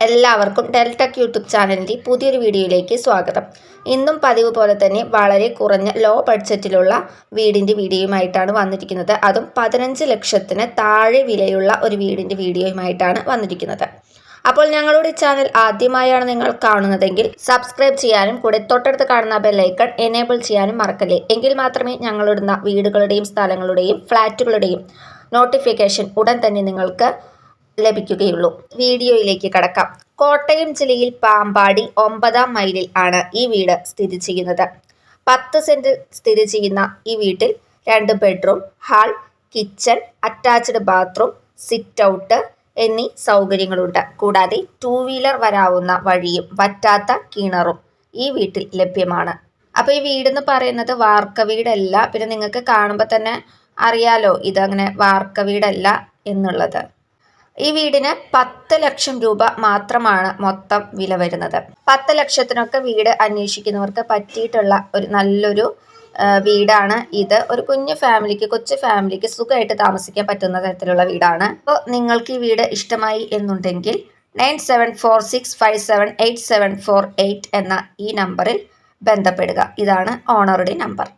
എല്ലാവർക്കും Deltech YouTube ചാനലിന്റെ പുതിയൊരു വീഡിയോയിലേക്ക് സ്വാഗതം. ഇന്നും പതിവ് പോലെ തന്നെ വളരെ കുറഞ്ഞ ലോ ബഡ്ജറ്റിലുള്ള വീടിന്റെ വീഡിയോയുമായിട്ടാണ് വന്നിരിക്കുന്നത്. അതും പതിനഞ്ച് ലക്ഷത്തിന് താഴെ വിലയുള്ള ഒരു വീടിന്റെ വീഡിയോയുമായിട്ടാണ് വന്നിരിക്കുന്നത്. അപ്പോൾ ഞങ്ങളുടെ ചാനൽ ആദ്യമായാണ് നിങ്ങൾ കാണുന്നതെങ്കിൽ സബ്സ്ക്രൈബ് ചെയ്യാനും കൂടെ തൊട്ടടുത്ത് കാണുന്ന ബെല്ലൈക്കൺ എനേബിൾ ചെയ്യാനും മറക്കല്ലേ? എങ്കിൽ മാത്രമേ ഞങ്ങളിടുന്ന വീടുകളുടെയും സ്ഥലങ്ങളുടെയും ഫ്ലാറ്റുകളുടെയും നോട്ടിഫിക്കേഷൻ ഉടൻ തന്നെ നിങ്ങൾക്ക് ലഭിക്കുകയുള്ളൂ. വീഡിയോയിലേക്ക് കടക്കാം. കോട്ടയം ജില്ലയിൽ പാമ്പാടി ഒമ്പതാം മൈലിൽ ആണ് ഈ വീട് സ്ഥിതി ചെയ്യുന്നത്. പത്ത് സെന്റിൽ സ്ഥിതി ചെയ്യുന്ന ഈ വീട്ടിൽ രണ്ട് bedroom hall kitchen attached bathroom sit out എന്നീ സൗകര്യങ്ങളുണ്ട്. കൂടാതെ ടൂ വീലർ വരാവുന്ന വഴിയും വറ്റാത്ത കിണറും ഈ വീട്ടിൽ ലഭ്യമാണ്. അപ്പോൾ ഈ വീടെന്ന് പറയുന്നത് വാർക്ക വീടല്ല. പിന്നെ നിങ്ങൾക്ക് കാണുമ്പോൾ തന്നെ അറിയാലോ ഇതങ്ങനെ വാർക്ക വീടല്ല എന്നുള്ളത്. ഈ വീടിന് പത്ത് ലക്ഷം രൂപ മാത്രമാണ് മൊത്തം വില വരുന്നത്. പത്ത് ലക്ഷത്തിനൊക്കെ വീട് അന്വേഷിക്കുന്നവർക്ക് പറ്റിയിട്ടുള്ള ഒരു നല്ലൊരു വീടാണ് ഇത്. ഒരു കുഞ്ഞു ഫാമിലിക്ക് കൊച്ചു ഫാമിലിക്ക് സുഖമായിട്ട് താമസിക്കാൻ പറ്റുന്ന തരത്തിലുള്ള വീടാണ്. അപ്പോൾ നിങ്ങൾക്ക് ഈ വീട് ഇഷ്ടമായി എന്നുണ്ടെങ്കിൽ nine seven four six five seven eight seven four eight എന്ന ഈ നമ്പറിൽ ബന്ധപ്പെടുക. ഇതാണ് ഓണറുടെ നമ്പർ.